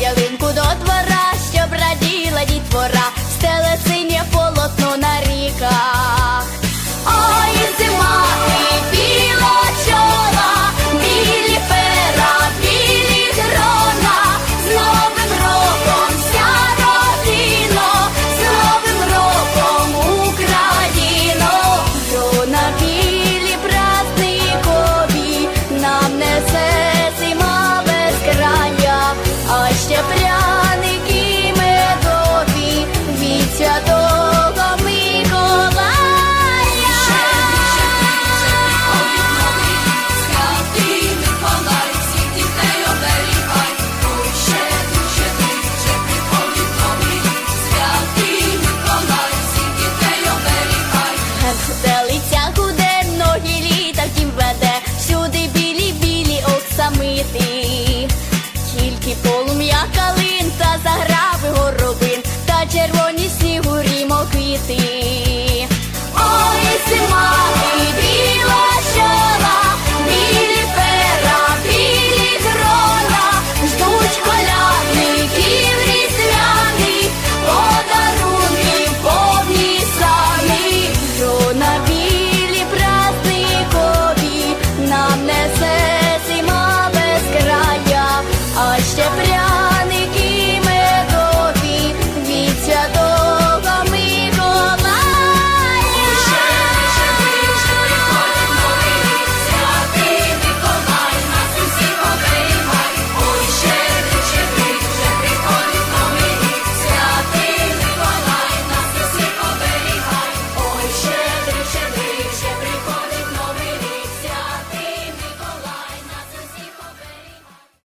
ялинку до двора, щоб раділа дітвора, стеле синє полотно на ріках. Сюди білі білі оксамити, тільки полум'яка. nothing.